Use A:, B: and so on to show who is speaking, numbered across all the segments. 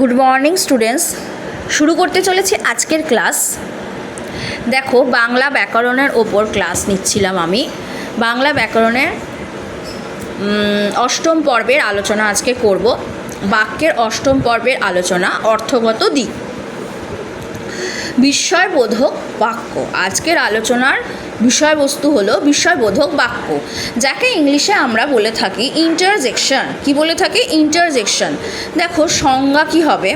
A: Good morning students শুরু করতে চলেছি আজকের ক্লাস দেখো, বাংলা ব্যাকরণের ওপর ক্লাস নিচ্ছিলাম আমি। বাংলা ব্যাকরণের অষ্টম পর্বের আলোচনা আজকে করব। বাক্যের অষ্টম পর্বের আলোচনা, অর্থগত দিক। বিস্ময়বোধক বাক্য। আজকের আলোচনার বিষয়বস্তু হলো বিষয়বোধক বাক্য, যাকে ইংলিশে আমরা বলে থাকি ইন্টারজেকশন কি বলে থাকি? ইন্টারজেকশন দেখো সংজ্ঞা কি হবে?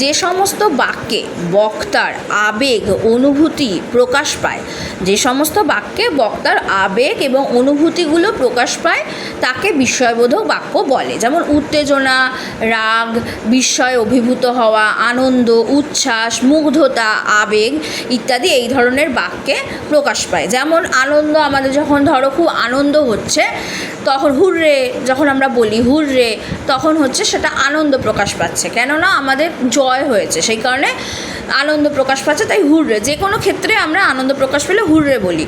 A: যে সমস্ত বাক্যে বক্তার আবেগ, অনুভূতি প্রকাশ পায়, যে সমস্ত বাক্যে বক্তার আবেগ এবং অনুভূতিগুলো প্রকাশ পায়, তাকে বিস্ময়বোধক বাক্য বলে। যেমন উত্তেজনা, রাগ, বিস্ময় অভিভূত হওয়া, আনন্দ, উচ্ছ্বাস, মুগ্ধতা, আবেগ ইত্যাদি এই ধরনের বাক্যে প্রকাশ পায়। যেমন আনন্দ, আমাদের যখন ধরো খুব আনন্দ হচ্ছে, তখন হুররে, যখন আমরা বলি হুররে, তখন হচ্ছে সেটা আনন্দ প্রকাশ পাচ্ছে। কেননা আমাদের জয় হয়েছে। সেই কারণে আনন্দ প্রকাশ পাচ্ছে, তাই হুররে। যে কোনো ক্ষেত্রে আমরা আনন্দ প্রকাশ পেলে হুররে বলি।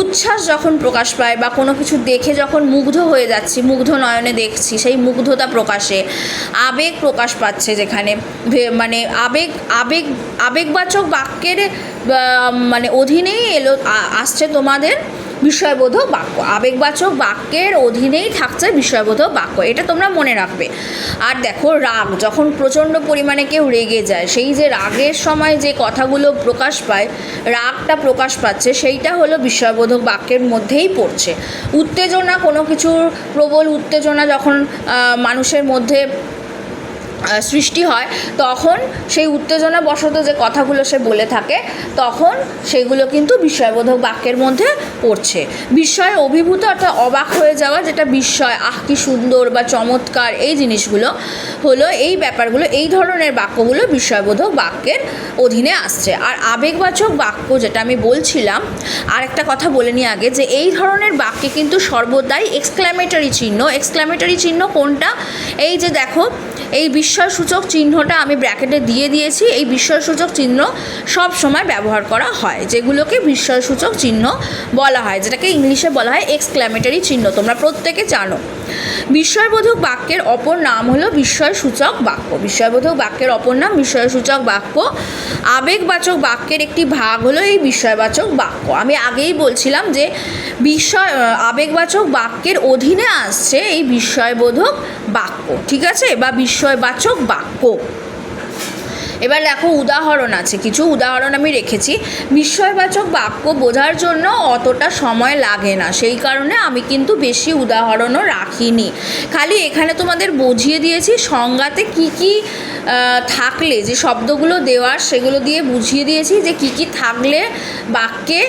A: উচ্ছ্বাস যখন প্রকাশ পায় বা কোনো কিছু দেখে যখন মুগ্ধ হয়ে যাচ্ছি, মুগ্ধ নয়নে দেখছি, সেই মুগ্ধতা প্রকাশে। আবেগ প্রকাশ পাচ্ছে যেখানে। মানে আবেগ আবেগ, আবেগবাচক বাক্যের মানে অধীনেই এলো আসছে তোমাদের বিষয়বোধক বাক্য। আবেগবাচক বাক্যের অধীনেই থাকছে বিষয়বোধক বাক্য। এটা তোমরা মনে রাখবে। আর দেখো, রাগ। যখন প্রচণ্ড পরিমাণে কেউ রেগে যায়, সেই যে রাগের সময় যে কথাগুলো প্রকাশ পায়, রাগটা প্রকাশ পাচ্ছে, সেইটা হলো বিষয়বোধক বাক্যের মধ্যেই পড়ছে। উত্তেজনা কোনো কিছুর প্রবল উত্তেজনা যখন মানুষের মধ্যে সৃষ্টি হয়, তখন সেই উত্তেজনা বশত যে কথাগুলো সে বলে থাকে, তখন সেগুলো কিন্তু বিস্ময়বোধক বাক্যের মধ্যে পড়ছে। বিস্ময়ে অভিভূত অর্থাৎ অবাক হয়ে যাওয়া যেটা বিস্ময়, আহ, কি সুন্দর বা চমৎকার এই জিনিসগুলো হলো, এই ব্যাপারগুলো, এই ধরনের বাক্যগুলো বিস্ময়বোধক বাক্যের অধীনে আসছে। আর আবেগবাচক বাক্য যেটা আমি বলছিলাম আর একটা কথা বলে নিই আগে, যে এই ধরনের বাক্যে কিন্তু সর্বদাই এক্সক্লামেটরি চিহ্ন এক্সক্লামেটরি চিহ্ন কোনটা? এই যে দেখো, এই বিস্ময়সূচক চিহ্নটা আমি ব্র্যাকেটে দিয়ে দিয়েছি। এই বিস্ময়সূচক চিহ্ন সব সময় ব্যবহার করা হয়, যেগুলোকে বিস্ময়সূচক চিহ্ন বলা হয়, যেটাকে ইংলিশে বলা হয় এক্সক্ল্যামেটারি চিহ্ন। তোমরা প্রত্যেকে জানো। বিস্ময়বোধক বাক্যের অপর নাম হলো বিস্ময়সূচক বাক্য। বিস্ময়বোধক বাক্যের অপর নাম বিস্ময়সূচক বাক্য। আবেগবাচক বাক্যের একটি ভাগ হলো এই বিস্ময়বাচক বাক্য। আমি আগেই বলছিলাম যে বিস্ময় আবেগবাচক বাক্যের অধীনে আসছে এই বিস্ময়বোধক বাক্য, ঠিক আছে? বা বিস্ময়বাচক বাক্য। এবার দেখো উদাহরণ আছে, কিছু উদাহরণ আমি রেখেছি। বিস্ময়বাচক বাক্য বোঝার জন্য অতটা সময় লাগে না, সেই কারণে আমি কিন্তু বেশি উদাহরণও রাখিনি। খালি এখানে তোমাদের বুঝিয়ে দিয়েছি সংজ্ঞাতে কি কি থাকলে, যে শব্দগুলো দেওয়ার সেগুলো দিয়ে বুঝিয়ে দিয়েছি যে কি কি থাকলে বাক্যে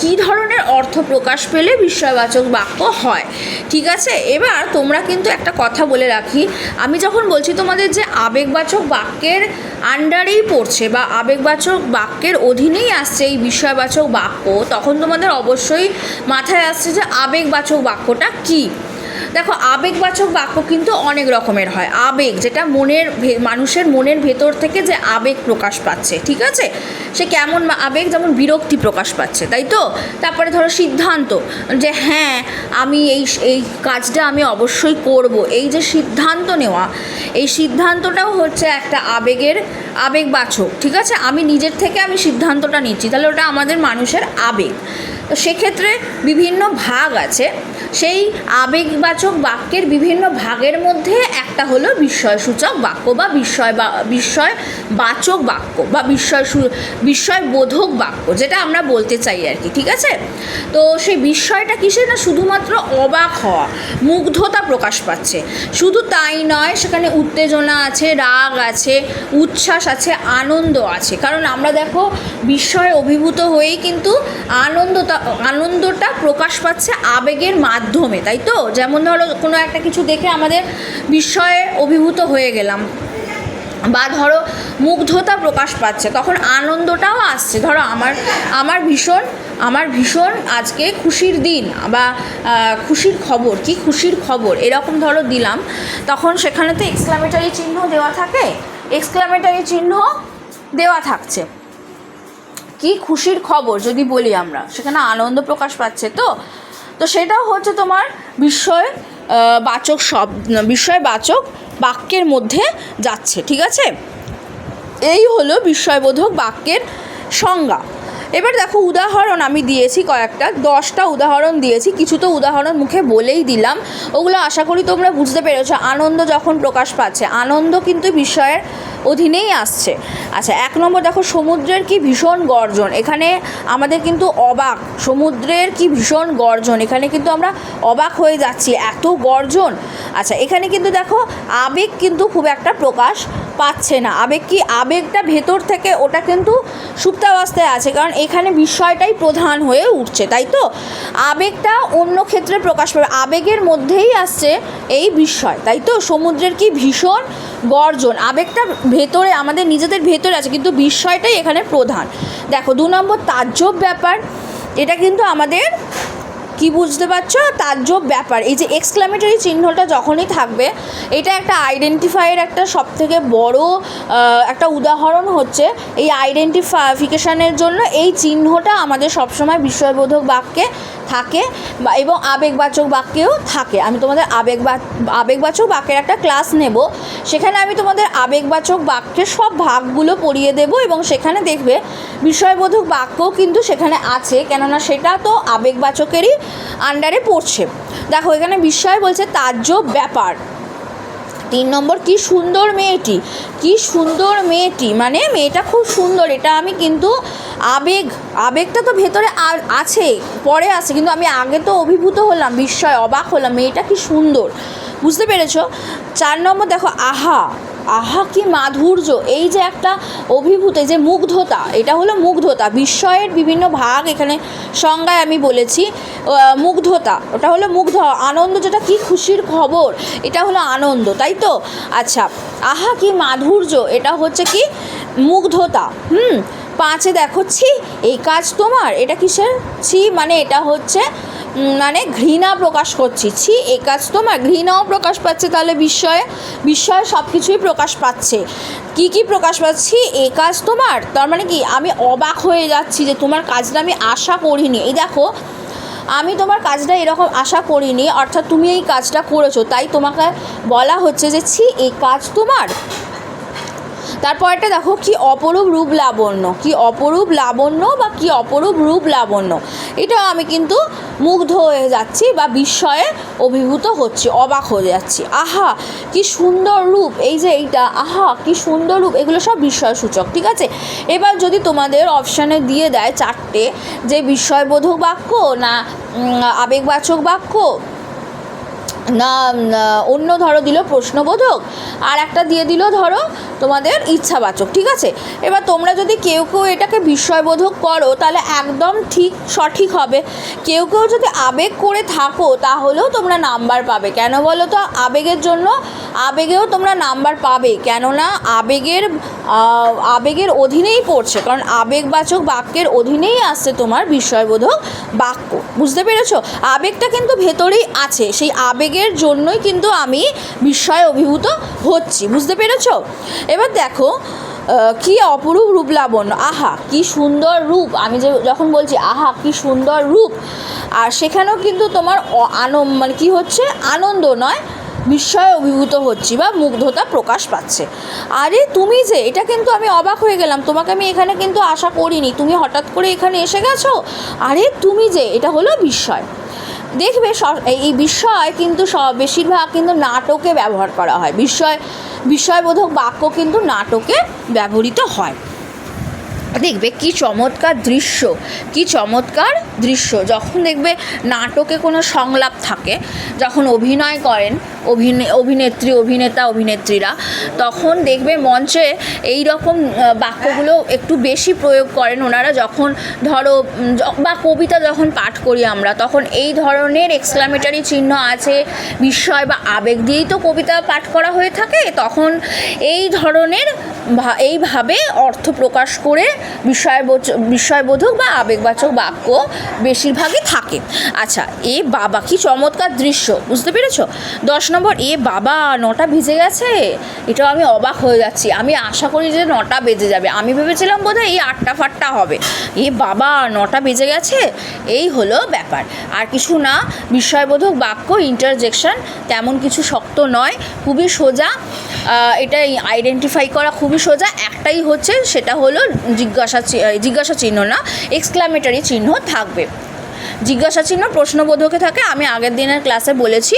A: কী ধরনের অর্থ প্রকাশ পেলে বিস্ময়বাচক বাক্য হয়। ঠিক আছে? এবার তোমরা কিন্তু একটা কথা বলে রাখি। আমি যখন বলছি তোমাদের যে আবেগবাচক বাক্যের আন্ডারেই পড়ছে বা আবেগবাচক বাক্যের অধীনেই আসছে এই বিষয়বাচক বাক্য, তখন তোমাদের অবশ্যই মাথায় আসছে যে আবেগবাচক বাক্যটা কী। দেখো, আবেগবাচক বাক্য কিন্তু অনেক রকমের হয়। আবেগ যেটা মনের মানুষের মনের ভেতর থেকে যে আবেগ প্রকাশ পাচ্ছে, ঠিক আছে? সে কেমন আবেগ যেমন বিরক্তি প্রকাশ পাচ্ছে, তাই তো? তারপরে ধরো সিদ্ধান্ত, যে হ্যাঁ আমি এই এই কাজটা আমি অবশ্যই করব। এই যে সিদ্ধান্ত নেওয়া, এই সিদ্ধান্তটাও হচ্ছে একটা আবেগের আবেগবাচক, ঠিক আছে? আমি নিজের থেকে আমি সিদ্ধান্তটা নিচ্ছি, তাহলে ওটা আমাদের মানুষের আবেগ। তো সেক্ষেত্রে বিভিন্ন ভাগ আছে। সেই আবেগবাচক বাক্যের বিভিন্ন ভাগের মধ্যে একটা হলো বিস্ময়সূচক বাক্য বা বিস্ময় বা বিস্ময়বাচক বাক্য বা বিস্ময় বিস্ময়বোধক বাক্য, যেটা আমরা বলতে চাই আর কি, ঠিক আছে? তো সেই বিস্ময়টা কিসের না, শুধুমাত্র অবাক হওয়া, মুগ্ধতা প্রকাশ পাচ্ছে। শুধু তাই নয়, সেখানে উত্তেজনা আছে, রাগ আছে, উচ্ছ্বাস আছে, আনন্দ আছে। কারণ আমরা দেখো, বিস্ময় অভিভূত হয়েই কিন্তু আনন্দটা আনন্দটা প্রকাশ পাচ্ছে আবেগের মাধ্যমে, তাই তো? যেমন ধরো, কোনো একটা কিছু দেখে আমাদের বিস্ময়ে অভিভূত হয়ে গেলাম। বা ধরো, মুগ্ধতা প্রকাশ পাচ্ছে, তখন আনন্দটাও আসছে। ধরো, আমার আমার ভীষণ আমার ভীষণ আজকে খুশির দিন বা খুশির খবর, কি খুশির খবর, এরকম ধরো দিলাম। তখন সেখানে তো এক্সক্লামেটারি চিহ্ন দেওয়া থাকে। এক্সক্লামেটারি চিহ্ন দেওয়া থাকছে। কি খুশির খবর যদি বলি আমরা? সেখানে আনন্দ প্রকাশ পাচ্ছে তো? তো সেটা হচ্ছে তোমার বিস্ময় বাচক শব্দ বিস্ময়বাচক বাক্যের মধ্যে যাচ্ছে, ঠিক আছে? এই হলো বিস্ময়বোধক বাক্যের সংজ্ঞা। এবার দেখো উদাহরণ আমি দিয়েছি কয়েকটা, দশটা উদাহরণ দিয়েছি, কিছু তো উদাহরণ মুখে বলেই দিলাম। ওগুলো আশা করি তোমরা বুঝতে পেরেছ, আনন্দ যখন প্রকাশ পাচ্ছে, আনন্দ কিন্তু বিষয়ের অধীনেই আসছে। আচ্ছা এক নম্বর দেখো, সমুদ্রের কি ভীষণ গর্জন, এখানে আমাদের কিন্তু অবাক, সমুদ্রের কি ভীষণ গর্জন, এখানে কিন্তু আমরা অবাক হয়ে যাচ্ছি, এত গর্জন। আচ্ছা এখানে কিন্তু দেখো, আবেগ কিন্তু খুব একটা প্রকাশ পাচ্ছে না। আবেগ কি? আবেগটা ভেতর থেকে ওটা কিন্তু সুপ্তাবস্থায় আছে, কারণ এখানে বিষয়টাই প্রধান হয়ে উঠছে, তাই তো? আবেগটা অন্য ক্ষেত্রে প্রকাশ পাবে। আবেগের মধ্যেই আসছে এই বিষয় তাই তো? সমুদ্রের কি ভীষণ গর্জন। আবেগটা ভেতরে, আমাদের নিজেদের ভেতরে আছে, কিন্তু বিষয়টাই এখানে প্রধান। দেখো, দু নম্বর তাজ্জব ব্যাপার, এটা কিন্তু আমাদের কি বুঝতে পারছ? তাজ্জব ব্যাপার এই যে এক্সক্লামেটরি চিহ্নটা যখনই থাকবে এটা একটা আইডেন্টিফাইয়ের একটা সবথেকে বড় আহ, একটা উদাহরণ হচ্ছে এই আইডেন্টিফিকেশানের জন্য এই চিহ্নটা আমাদের সবসময় বিষয়বোধক বাক্যে থাকে বা এবং আবেগবাচক বাক্যেও থাকে। আমি তোমাদের আবেগবা আবেগবাচক বাক্যের একটা ক্লাস নেব সেখানে আমি তোমাদের আবেগবাচক বাক্যের সব ভাগগুলো পড়িয়ে দেব এবং সেখানে দেখবে বিষয়বোধক বাক্যও কিন্তু সেখানে আছে কেননা সেটা তো আবেগবাচকেরই আন্ডারে পড়ছে। দেখো, এখানে বিস্ময় বলছে তাজ্জব ব্যাপার। তিন নম্বর, কি সুন্দর মেয়েটি, কি সুন্দর মেয়েটি। মানে মেয়েটা খুব সুন্দর, এটা আমি কিন্তু আবেগ, আবেগটা তো ভেতরে আছে, পরে আছে, কিন্তু আমি আগে তো অভিভূত হলাম, বিস্ময়, অবাক হলাম, মেয়েটা কি সুন্দর। বুঝতে পেরেছ? চার নম্বর, দেখো, আহা আহা, কি মাধুর্য। এই যে একটা অভিভূত যে মুগ্ধতা, এটা হলো মুগ্ধতা। বিস্ময়ের বিভিন্ন ভাগ এখানে সংজ্ঞায় আমি বলেছি। মুগ্ধতা, ওটা হলো মুগ্ধ আনন্দ যেটা, কি খুশির খবর? এটা হলো আনন্দ, তাই তো? আচ্ছা আহা, কি মাধুর্য। এটা হচ্ছে কি মুগ্ধতা। হুম, পাঁচে দেখো, ছি, এই কাজ তোমার। এটা কিসের? ছি মানে এটা হচ্ছে মানে ঘৃণা প্রকাশ করছি। ছি, এ কাজ তোমার ঘৃণাও প্রকাশ পাচ্ছে তাহলে বিস্ময়ে বিস্ময়ে সব কিছুই প্রকাশ পাচ্ছে। কি কি প্রকাশ পাচ্ছি? এ কাজ তোমার তার মানে কি, আমি অবাক হয়ে যাচ্ছি যে তোমার কাজটা আমি আশা করিনি। এই দেখো, আমি তোমার কাজটা এরকম আশা করিনি, অর্থাৎ তুমি এই কাজটা করেছ, তাই তোমাকে বলা হচ্ছে যে, ছি এই কাজ তোমার তারপরটা দেখো, কি অপরূপ রূপ লাবণ্য, কি অপরূপ লাবণ্য বা কি অপরূপ রূপ লাবণ্য। এটাও আমি কিন্তু মুগ্ধ হয়ে যাচ্ছি বা বিস্ময়ে অভিভূত হচ্ছি, অবাক হয়ে যাচ্ছি। আহা, কি সুন্দর রূপ, এই যে এইটা, আহা, কি সুন্দর রূপ, এগুলো সব বিস্ময়সূচক, ঠিক আছে? এবার যদি তোমাদের অপশানে দিয়ে দেয় চারটে যে বিস্ময়বোধক বাক্য না আবেগবাচক বাক্য না অন্য ধরো দিল প্রশ্নবোধক, আর একটা দিয়ে দিল ধরো তোমাদের ইচ্ছাবাচক, ঠিক আছে? এবার তোমরা যদি কেউ কেউ এটাকে বিস্ময়বোধক করো, তাহলে একদম ঠিক সঠিক হবে। কেউ কেউ যদি আবেগ করে থাকো, তাহলেও তোমরা নাম্বার পাবে। কেন বলো তো? আবেগের জন্য, আবেগেও তোমরা নাম্বার পাবে। কেননা আবেগের আবেগের অধীনেই পড়ছে, কারণ আবেগবাচক বাক্যের অধীনেই আসছে তোমার বিস্ময়বোধক বাক্য। বুঝতে পেরেছ? আবেগটা কিন্তু ভেতরেই আছে। সেই আবেগের জন্যই কিন্তু আমি বিস্ময়ে অভিভূত হচ্ছি। বুঝতে পেরেছ? এবার দেখো কি অপরূপ রূপ লাবণ্য। আহা, কি সুন্দর রূপ। আমি যে যখন বলছি, আহা, কি সুন্দর রূপ। আর সেখানেও কিন্তু তোমার আনন্দ মানে কি হচ্ছে? আনন্দ নয়, বিস্ময়ে অভিভূত হচ্ছি বা মুগ্ধতা প্রকাশ পাচ্ছে। আরে, তুমি যে, এটা কিন্তু আমি অবাক হয়ে গেলাম। তোমাকে আমি এখানে কিন্তু আশা করিনি। তুমি হঠাৎ করে এখানে এসে গেছো? আরে, তুমি যে, এটা হলো বিস্ময়। দেখবে এই বিষয় কিন্তু বেশিরভাগ কিন্তু নাটকে ব্যবহার করা হয়। বিস্ময় বিষয়বোধক বাক্য কিন্তু নাটকে ব্যবহৃত হয়। দেখবে কি চমৎকার দৃশ্য, কি চমৎকার দৃশ্য। যখন দেখবে নাটকে কোনো সংলাপ থাকে, যখন অভিনয় করেন অভিনে, অভিনেত্রী, অভিনেতা, অভিনেত্রীরা, তখন দেখবে মঞ্চে এই রকম বাক্যগুলো একটু বেশি প্রয়োগ করেন ওনারা যখন ধরো বা কবিতা যখন পাঠ করি আমরা, তখন এই ধরনের এক্সক্লামেটারি চিহ্ন আছে, বিস্ময় বা আবেগ দিয়েই তো কবিতা পাঠ করা হয়ে থাকে, তখন এই ধরনের এইভাবে অর্থ প্রকাশ করে বিষয়বোধক বা আবেগবাচক বাক্য বেশিরভাগই থাকে। আচ্ছা এ বাবা, কি চমৎকার দৃশ্য, বুঝতে পেরেছ? দশ নম্বর, এ বাবা, নটা ভিজে গেছে? এটাও আমি অবাক হয়ে যাচ্ছি। আমি আশা করি যে নটা বেজে যাবে। আমি ভেবেছিলাম বোধহয় এই আটটা ফাটটা হবে। এ বাবা, নটা বেজে গেছে? এই হলো ব্যাপার। আর কিছু না, বিস্ময়বোধক বাক্য ইন্টারজেকশন তেমন কিছু শক্ত নয়, খুবই সোজা। এটা আইডেন্টিফাই করা খুবই সোজা। একটাই হচ্ছে, সেটা হলো জিজ্ঞাসা জিজ্ঞাসা চিহ্ন না এক্সক্লামেটারি চিহ্ন থাকবে। জিজ্ঞাসা চিহ্ন প্রশ্নবোধকে থাকে, আমি আগের দিনের ক্লাসে বলেছি।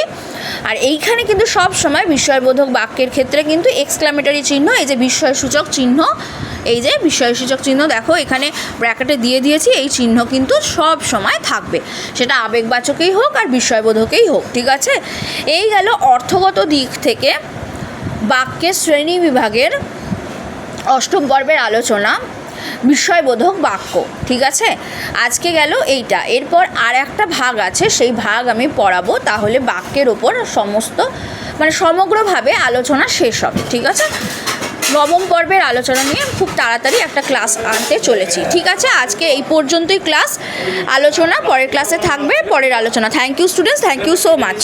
A: আর এইখানে কিন্তু সব সময় বিস্ময়বোধক বাক্যের ক্ষেত্রে কিন্তু এক্সক্লামেটারি চিহ্ন, এই যে বিস্ময়সূচক চিহ্ন, এই যে বিস্ময়সূচক চিহ্ন, দেখো এখানে ব্র্যাকেটে দিয়ে দিয়েছি, এই চিহ্ন কিন্তু সব সময় থাকবে। সেটা আবেগবাচকেই হোক আর বিস্ময়বোধকেই হোক, ঠিক আছে? এই গেল অর্থগত দিক থেকে বাক্যের শ্রেণি বিভাগের অষ্টম পর্বের আলোচনা। বিস্ময়বোধক বাক্য, ঠিক আছে? আজকে গেল এইটা। এরপর আর একটা ভাগ আছে, সেই ভাগ আমি পড়াবো, তাহলে বাক্যের ওপর সমস্ত মানে সমগ্রভাবে আলোচনা শেষ হবে, ঠিক আছে? নবম পর্বের আলোচনা নিয়ে খুব তাড়াতাড়ি একটা ক্লাস আনতে চলেছি, ঠিক আছে? আজকে এই পর্যন্তই ক্লাস। আলোচনা পরের ক্লাসে থাকবে, পরের আলোচনা। Thank you students thank you so much